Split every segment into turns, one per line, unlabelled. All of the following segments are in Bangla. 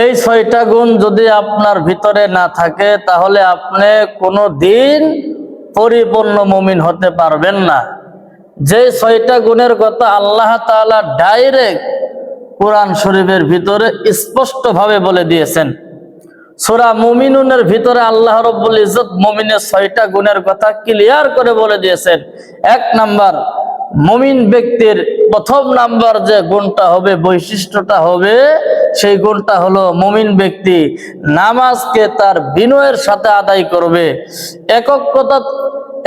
এই ছয়টা গুণ যদি আপনার ভিতরে না থাকে, তাহলে আপনি কোনো দিন পরিপূর্ণ মুমিন হতে পারবেন না। যে ছয়টা গুণের কথা আল্লাহ তাআলা ডাইরেক্ট কোরআন শরীফের ভিতরে স্পষ্টভাবে বলে দিয়েছেন। সুরা মুমিনুনের ভিতরে আল্লাহ রব্বুল ইজ্জত মুমিনের ছয়টা গুণের কথা ক্লিয়ার করে বলে দিয়েছেন। এক নাম্বার, মুমিন ব্যক্তির প্রথম নাম্বার যে গুণটা হবে, বৈশিষ্ট্যটা হবে সেই গুণটা হলো মুমিন ব্যক্তি নামাজকে তার বিনয়ের সাথে আদায় করবে একত্রতা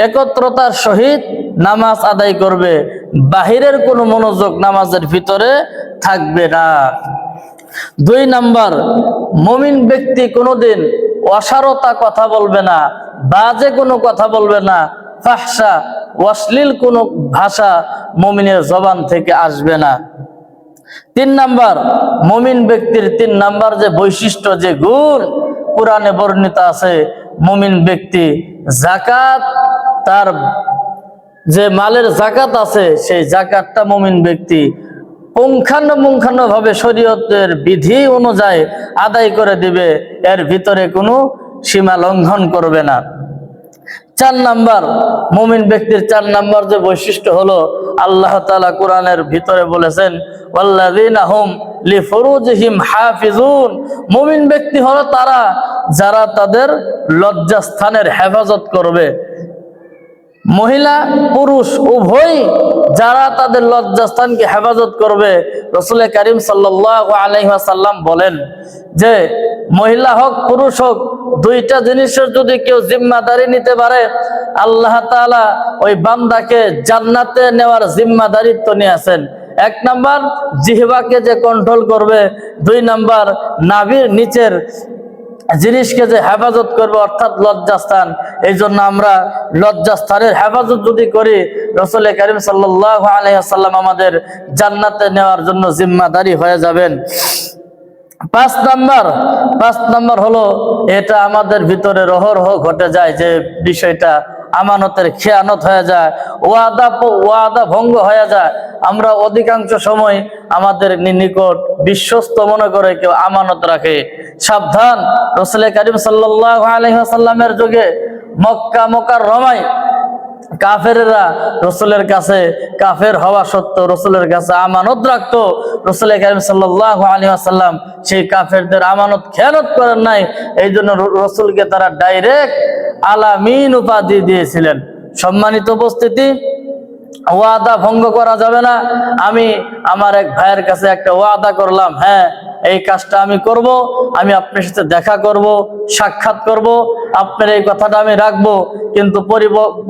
একত্রতার সহিত নামাজ আদায় করবে, বাহিরের কোনো মনোযোগ নামাজের ভিতরে থাকবে না। দুই নাম্বার, মমিন ব্যক্তি কোনোদিন অসারতা কথা বলবে না, বাজে কোনো কথা বলবে না, ফাহসা, অশ্লীল কোনো ভাষা মমিনের জবান থেকে আসবে না। তিন নাম্বার, মমিন ব্যক্তির তিন নাম্বার যে বৈশিষ্ট্য, যে গুণ, কোরআনে বর্ণিত আছে, মমিন ব্যক্তি জাকাত তার যে মালের জাকাত আছে, সেই জাকাতটা মমিন ব্যক্তি পুঙ্খানুপুঙ্খানু ভাবে শরীয়তের বিধি অনুযায়ী আদায় করে দিবে, এর ভিতরে কোনো সীমা লঙ্ঘন করবে না। চার নাম্বার, মুমিন ব্যক্তির চার নাম্বার যে বৈশিষ্ট্য হলো আল্লাহ তাআলা কোরআনের ভিতরে বলেছেন হাফিজুন মুমিন ব্যক্তি হলো তারা যারা তাদের লজ্জাস্থানের হেফাজত করবে। মহিলা, পুরুষ উভয় যারা তাদের লজ্জাস্থানকে হেফাজত করবে রসুল করিম সাল্লাহ আলহাসাল্লাম বলেন যে মহিলা হোক, পুরুষ হোক, দুইটা জিনিসের যদি কেউ জিম্মাদারি নিতে পারে, আল্লাহ তাআলা ওই বান্দাকে জান্নাতে নেওয়ার জিম্মাদারিত্ব নিয়ে আছেন এক নাম্বার, জিহবাকে যে কন্ট্রোল করবে। দুই নাম্বার, নাভির নিচের জিনিসকে যে হেফাজত করবে, অর্থাৎ লজ্জাস্থান। এই জন্য আমরা লজ্জাস্থানের হেফাজত যদি করি, রসুল করিম সাল্লাহ আলহাম আমাদের জান্নাতে নেওয়ার জন্য জিম্মাদারি হয়ে যাবেন। পাঁচ নাম্বার পাঁচ নাম্বার হলো এটা আমাদের ভিতরে রহরহ ঘটে যায় যে বিষয়টা আমানতের খেয়ানত হয়ে যায়, ওয়াদা ওয়াদা ভঙ্গ হয়ে যায়। আমরা অধিকাংশ সময় আমাদের নিকট বিশ্বস্ত মনে করে কেউ আমানত রাখে। সাবধান রসুল করিম সাল্লাহ আলহাসাল্লামের যুগে মক্কা মক্কার রমাই কাফেরেরা রসুলের কাছে কাফের হওয়া সত্ত্বেও রসুলের কাছে আমানত রাখত। রসুল করিম সাল্লাহ আলী আসাল্লাম সেই কাফেরদের আমানত খেয়ানত করেন নাই। এই জন্য রসুলকে তারা ডাইরেক্ট আলামিন উপাধি দিয়েছিলেন। সম্মানিত উপস্থিতি ওয়াদা ভঙ্গ করা যাবে না। আমি আমার এক ভাইয়ের কাছে একটা ওয়াদা করলাম হ্যাঁ এই কাজটা আমি করব, আমি আপনার সাথে দেখা করব, সাক্ষাৎ করব, আপনার এই কথাটা আমি রাখব, কিন্তু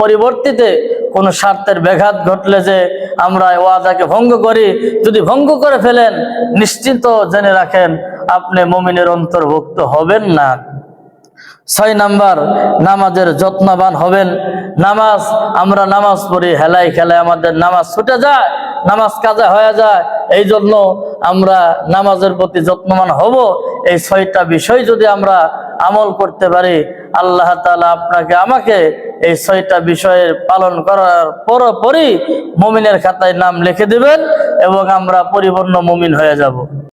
পরিবর্তিতে কোনো স্বার্থের ব্যাঘাত ঘটলে যে আমরা ওয়াদাকে ভঙ্গ করি, যদি ভঙ্গ করে ফেলেন নিশ্চিত জেনে রাখেন, আপনি মমিনের অন্তর্ভুক্ত হবেন না। ছয় নাম্বার, নামাজের যত্নবান হবেন। নামাজ, আমরা নামাজ পড়ি, হেলাই খেলায় আমাদের নামাজ ছুটে যায়, নামাজ কাজা হয়ে যায়। এই জন্য আমরা নামাজের প্রতি যত্নবান হব। এই ছয়টা বিষয় যদি আমরা আমল করতে পারি, আল্লাহ তাআলা আপনাকে, আমাকে এই ছয়টা বিষয়ের পালন করার পরপরই মমিনের খাতায় নাম লিখে দিবেন এবং আমরা পরিপূর্ণ মমিন হয়ে যাব।